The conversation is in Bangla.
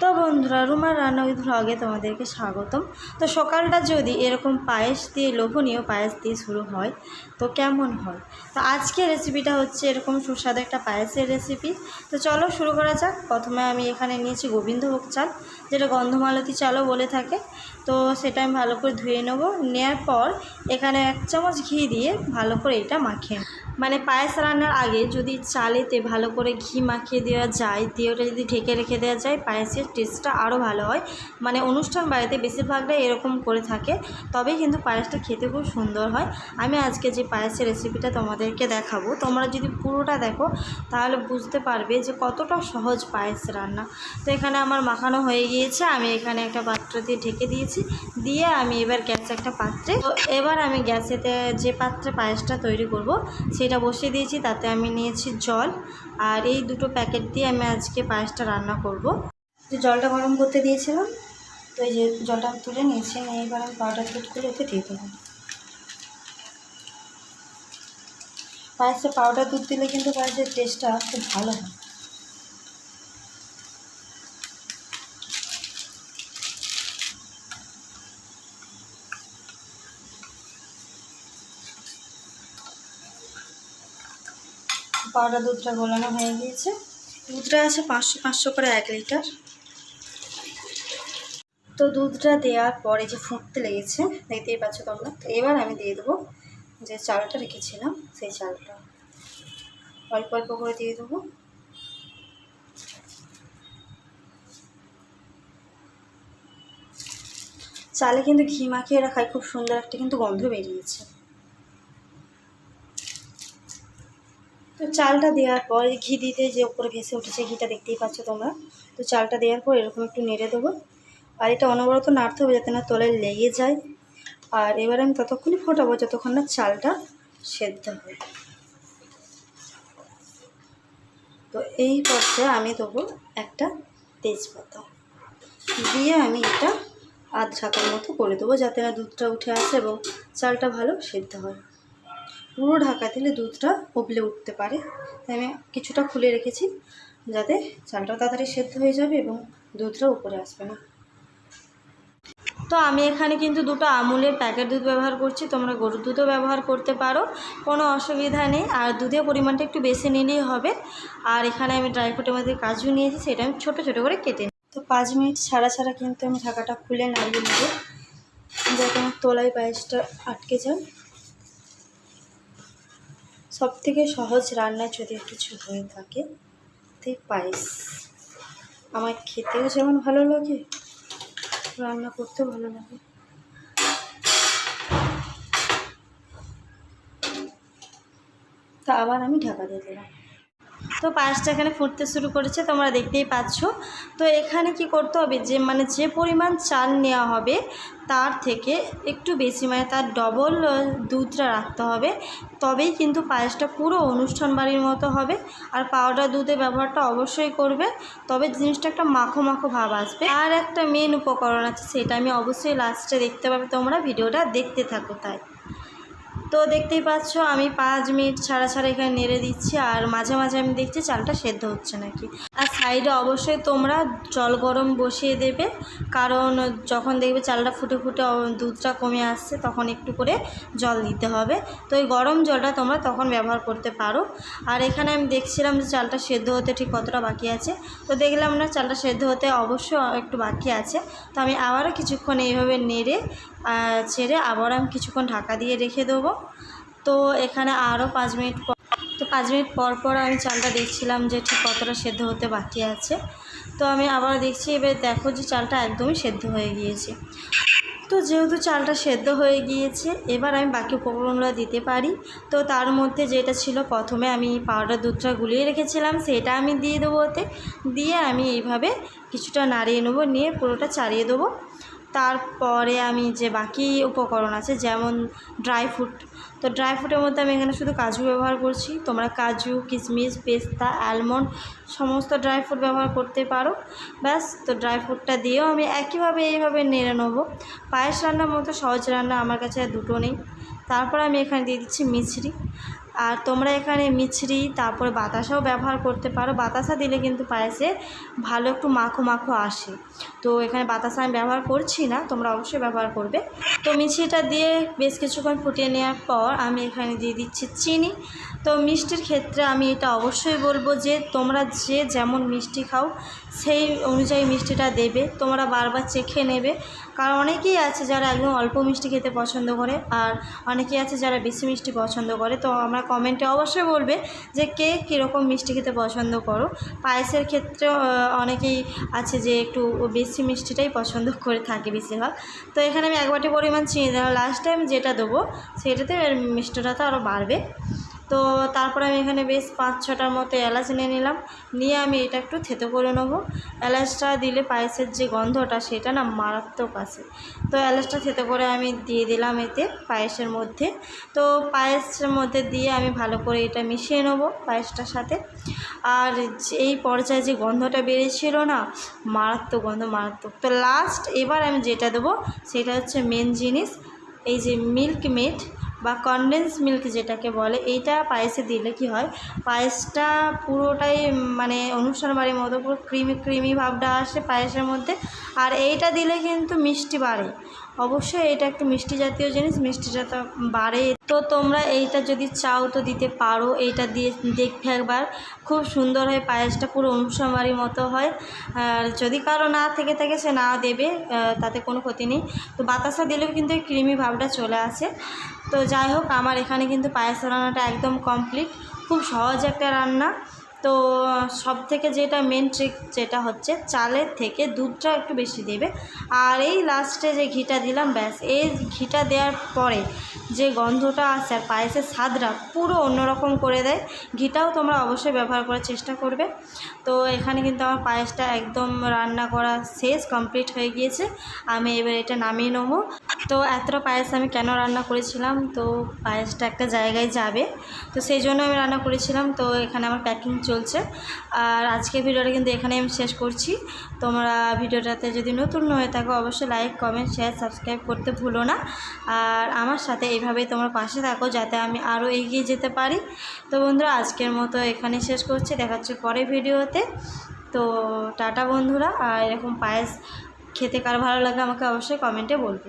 তো বন্ধুরা রুমার রান্না উইথ ভ্লগে তোমাদেরকে স্বাগতম। তো সকালটা যদি এরকম পায়েস দিয়ে, লোভনীয় পায়েস দিয়ে শুরু হয়, তো কেমন হয়? তো আজকে রেসিপিটা হচ্ছে এরকম সুস্বাদু একটা পায়েসের রেসিপি তো চলো শুরু করা যাক। প্রথমে আমি এখানে নিয়েছি গোবিন্দভোগ চাল, যেটা গন্ধমালতি চালও বলে থাকে। তো সেটা আমি ভালো করে ধুয়ে নেব। নেওয়ার পর এখানে এক চামচ ঘি দিয়ে ভালো করে এটা মাখিয়ে। মানে পায়েস রান্নার আগে যদি চালেতে ভালো করে ঘি মাখিয়ে দেওয়া যায়, দিয়ে ওটা যদি ঢেকে রেখে দেওয়া যায়, পায়েসের টেস্টটা আরও ভালো হয়। মানে অনুষ্ঠান বাড়িতে বেশিরভাগটাই এরকম করে থাকে, তবেই কিন্তু পায়েসটা খেতে খুব সুন্দর হয়। আমি আজকে যে পায়েসের রেসিপিটা তোমাদেরকে দেখাবো, তোমরা যদি পুরোটা দেখো, তাহলে বুঝতে পারবে যে কতটা সহজ পায়েস রান্না। তো এখানে আমার মাখানো হয়ে গিয়েছে, আমি এখানে একটা পাত্র দিয়ে ঢেকে দিয়েছি, দিয়ে আমি এবার গ্যাস একটা পাত্রে, তো এবার আমি গ্যাসেতে যে পাত্রে পায়েসটা তৈরি করব, সেটা বসিয়ে দিয়েছি, তাতে আমি নিয়েছি জল। আর এই দুটো প্যাকেট দিয়ে আমি আজকে পায়েসটা রান্না করব। যে জলটা গরম করতে দিয়েছিলাম, তো এই যে জলটা তুলে নিয়েছি, নিয়ে এইবার আমি পাউডার দুধগুলো ওতে দিয়ে দেবো। পায়েসে পাউডার দুধ দিলে কিন্তু পায়েসের টেস্টটা খুব ভালো হয়। পাউডার দুধটা গোলানো হয়ে গিয়েছে। দুধটা আছে পাঁচশো পাঁচশো করে এক লিটার। তো দুধটা দেওয়ার পরে যে ফুটতে লেগেছে, দেখতেই পাচ্ছ তোমরা। তো এবার আমি দিয়ে দেবো যে চালটা রেখেছিলাম, সেই চালটা। অল্প অল্প করে দিয়ে দেবো। চালে কিন্তু ঘি মাখিয়ে রাখায় খুব সুন্দর একটা কিন্তু গন্ধ বেরিয়েছে। তো চালটা দেওয়ার পর ঘি দিতে যে উপরে ভেসে উঠেছে, ঘিটা দেখতেই পাচ্ছ তোমরা। তো চালটা দেওয়ার পর এরকম একটু নেড়ে দেবো। আর এটা অনবরত নাড়তে হবে যাতে না তলায় লেগে যায়। আর এবার আমি ততক্ষণই ফোটাবো যতক্ষণ না চালটা সেদ্ধ হয় তো এই পর্যায়ে আমি দেবো একটা তেজপাতা। দিয়ে আমি এটা আধ ঢাকার মতো করে দেবো যাতে না দুধটা উঠে আসে এবং চালটা ভালো সেদ্ধ হয়। পুরো ঢাকা দিলে দুধটা উবলে উঠতে পারে। তাই আমি কিছুটা খুলে রেখেছি যাতে চালটা তাড়াতাড়ি সেদ্ধ হয়ে যাবে এবং দুধটা উপরে আসবে না। তো আমি এখানে কিন্তু দুটো আমুলের প্যাকেট দুধ ব্যবহার করছি। তোমরা গরুর দুধও ব্যবহার করতে পারো, কোনো অসুবিধা নেই। আর দুধের পরিমাণটা একটু বেশি নিলেই হবে। আর এখানে আমি ড্রাই ফ্রুটের মধ্যে কাজু নিয়েছি, সেটা আমি ছোটো ছোটো করে কেটে নিই তো পাঁচ মিনিট ছাড়া ছাড়া কিন্তু আমি ঢাকাটা খুলে নাড়িয়ে নেব। যাতে আমার তোলায় পায়েসটা আটকে যায়। সব থেকে সহজ রান্না যদি কিছু হয়ে থাকে, তাই পায়েস। আমার খেতেও যেমন ভালো লাগে, রান্না করতেও ভালো লাগে। তা আবার আমি ঢাকা দিয়ে দিলাম। তো পায়েসটা এখানে ফুটতে শুরু করেছে, তোমরা দেখতেই পাচ্ছ। তো এখানে কি করতে হবে, যে মানে যে পরিমাণ চাল নেওয়া হবে, তার থেকে একটু বেশি মানে তার ডবল দুধটা রাখতে হবে। তবেই কিন্তু পায়েসটা পুরো অনুষ্ঠান বাড়ির মতো হবে। আর পাউডার দুধের ব্যবহারটা অবশ্যই করবে। তবে জিনিসটা একটা মাখো মাখো ভাব আসবে। আর একটা মেন উপকরণ আছে, সেটা আমি অবশ্যই লাস্টে দেখতে পাবে, তোমরা ভিডিওটা দেখতে থাকো তাই। তো দেখতেই পাচ্ছ, আমি পাঁচ মিনিট ছাড়া ছাড়া এখানে নেড়ে দিচ্ছি আর মাঝে মাঝে আমি দেখছি চালটা সেদ্ধ হচ্ছে নাকি। আর সাইডে অবশ্যই তোমরা জল গরম বসিয়ে দেবে, কারণ যখন দেখবে চালটা ফুটে ফুটে দুধটা কমে আসছে, তখন একটু করে জল দিতে হবে। তো এই গরম জলটা তোমরা তখন ব্যবহার করতে পারো। আর এখানে আমি দেখছিলাম যে চালটা সেদ্ধ হতে ঠিক কতটা বাকি আছে। তো দেখলাম না, চালটা সেদ্ধ হতে অবশ্যই একটু বাকি আছে। তো আমি আবারও কিছুক্ষণ এইভাবে নেড়ে ছেড়ে আবার আমি কিছুক্ষণ ঢাকা দিয়ে রেখে দেবো। তো এখানে আরও পাঁচ মিনিট পর তো পাঁচ মিনিট পর পর আমি চালটা দেখছিলাম যে ঠিক কতটা সেদ্ধ হতে বাকি আছে। তো আমি আবার দেখছি, এবার দেখো যে চালটা একদমই সেদ্ধ হয়ে গিয়েছে। তো যেহেতু চালটা সেদ্ধ হয়ে গিয়েছে, এবার আমি বাকি উপকরণগুলো দিতে পারি। তো তার মধ্যে যেটা ছিল, প্রথমে আমি পাউডার দুধটা গুলিয়ে রেখেছিলাম, সেটা আমি দিয়ে দেবো ওতে। দিয়ে আমি এইভাবে কিছুটা নাড়িয়ে নেব, নিয়ে পুরোটা চাড়িয়ে দেবো। তারপরে আমি যে বাকি উপকরণ আছে, যেমন ড্রাই ফ্রুট তো ড্রাই ফ্রুটের মধ্যে আমি এখানে শুধু কাজু ব্যবহার করছি। তোমরা কাজু কিশমিশ পেস্তা অ্যালমন্ড সমস্ত ড্রাই ফ্রুট ব্যবহার করতে পারো। ব্যাস, তো ড্রাই ফ্রুটটা দিয়েও আমি একইভাবে এইভাবে নেড়ে নেব। পায়েস রান্নার মতো সহজ রান্না আমার কাছে দুটো নেই। তারপর আমি এখানে দিয়ে দিচ্ছি মিছরি। আর তোমরা এখানে মিছরি, তারপরে বাতাসাও ব্যবহার করতে পারো। বাতাসা দিলে কিন্তু পায়েসে ভালো একটু মাখো মাখো আসে। তো এখানে বাতাসা আমি ব্যবহার করছি না, তোমরা অবশ্যই ব্যবহার করবে। তো মিছরিটা দিয়ে বেশ কিছুক্ষণ ফুটিয়ে নেওয়ার পর আমি এখানে দিয়ে দিচ্ছি চিনি। তো মিষ্টির ক্ষেত্রে আমি এটা অবশ্যই বলব যে, তোমরা যে যেমন মিষ্টি খাও, সেই অনুযায়ী মিষ্টিটা দেবে। তোমরা বারবার চেখে নেবে। কারণ অনেকেই আছে যারা একদম অল্প মিষ্টি খেতে পছন্দ করে আর অনেকেই আছে যারা বেশি মিষ্টি পছন্দ করে। তো আমরা কমেন্টে অবশ্যই বলবে যে কে কীরকম মিষ্টি খেতে পছন্দ করো। পায়েসের ক্ষেত্রেও আহ, অনেকেই আছে যে একটু বেশি মিষ্টিটাই পছন্দ করে থাকে বেশিরভাগ। তো এখানে আমি এক বাটি পরিমাণ চিনি দিলাম। লাস্ট টাইম যেটা দেবো সেটাতে মিষ্টিটা তো আরও বাড়বে। তো তারপরে আমি এখানে বেশ পাঁচ ছটার মতো এলাচ নিয়ে নিলাম। নিয়ে আমি এটা একটু থেতো করে নেব। এলাচটা দিলে পায়েসের যে গন্ধটা সেটা না মারাত্মক আসে। তো এলাচটা থেতো করে আমি দিয়ে দিলাম এতে পায়েসের মধ্যে। তো পায়েসের মধ্যে দিয়ে আমি ভালো করে এটা মিশিয়ে নেব পায়েসটার সাথে। আর এই পর্যায়ে যে গন্ধটা বেরিয়েছিল না, মারাত্মক গন্ধ, মারাত্মক। তো লাস্ট এবার আমি যেটা দেবো সেটা হচ্ছে মেন জিনিস, এই যে মিল্ক মেড বা কনডেন্স মিল্ক যেটাকে বলে, এইটা পায়েসে দিলে কি হয়? পায়েসটা পুরোটাই মানে অনুষ্ঠান বাড়ির মতো পুরো ক্রিমি ক্রিমি ভাবটা আসে পায়েসের মধ্যে। আর এইটা দিলে কিন্তু মিষ্টি বাড়ে। অবশ্যই এটা একটু মিষ্টি জাতীয় জিনিস, মিষ্টিটা তো বাড়ে। তো তোমরা এইটা যদি চাও তো দিতে পারো, এইটা দিয়ে দেখবে একবার। খুব সুন্দর হয়, পায়েসটা পুরো বাড়ির মতো হয়। আর যদি কারও না থেকে থাকে, সে না দেবে তাতে কোনো ক্ষতি নেই। তো বাতাসা দিলেও কিন্তু এই ক্রিমি ভাবটা চলে আসে। তো যাই হোক, আমার এখানে কিন্তু পায়েস রান্নাটা একদম কমপ্লিট। খুব সহজ একটা রান্না। তো সব থেকে যেটা মেন ট্রিক যেটা হচ্ছে, চালের থেকে দুধটা একটু বেশি দেবে। আর এই লাস্টে যে ঘিটা দিলাম, ব্যাস, এই ঘিটা দেওয়ার পরে যে গন্ধটা আসে আর পায়েসের স্বাদটা পুরো অন্যরকম করে দেয়। ঘিটাও তোমরা অবশ্যই ব্যবহার করার চেষ্টা করবে। তো, এখানে কিন্তু আমার পায়েসটা একদম রান্না করা শেষ কমপ্লিট হয়ে গিয়েছে। আমি এবার এটা নামিয়ে নেব। তো, এতটা পায়েস আমি কেন রান্না করেছিলাম? তো, পায়েসটা একটা জায়গায় যাবে। তো, সেই জন্য আমি রান্না করেছিলাম। তো, এখানে আমার প্যাকিং চলছে। আর আজকের ভিডিওটা কিন্তু এখানে আমি শেষ করছি। তোমরা ভিডিওটাতে যদি নতুন হয়ে থাকো, অবশ্যই লাইক কমেন্ট শেয়ার সাবস্ক্রাইব করতে ভুলো না। আর আমার সাথে এইভাবেই তোমরা পাশে থাকো, যাতে আমি আরও এগিয়ে যেতে পারি। তো বন্ধুরা, আজকের মতো এখানে শেষ করছি। দেখাচ্ছি পরে ভিডিওতে। তো টাটা বন্ধুরা, আর এরকম পায়েস খেতে কার ভালো লাগে আমাকে অবশ্যই কমেন্টে বলবে।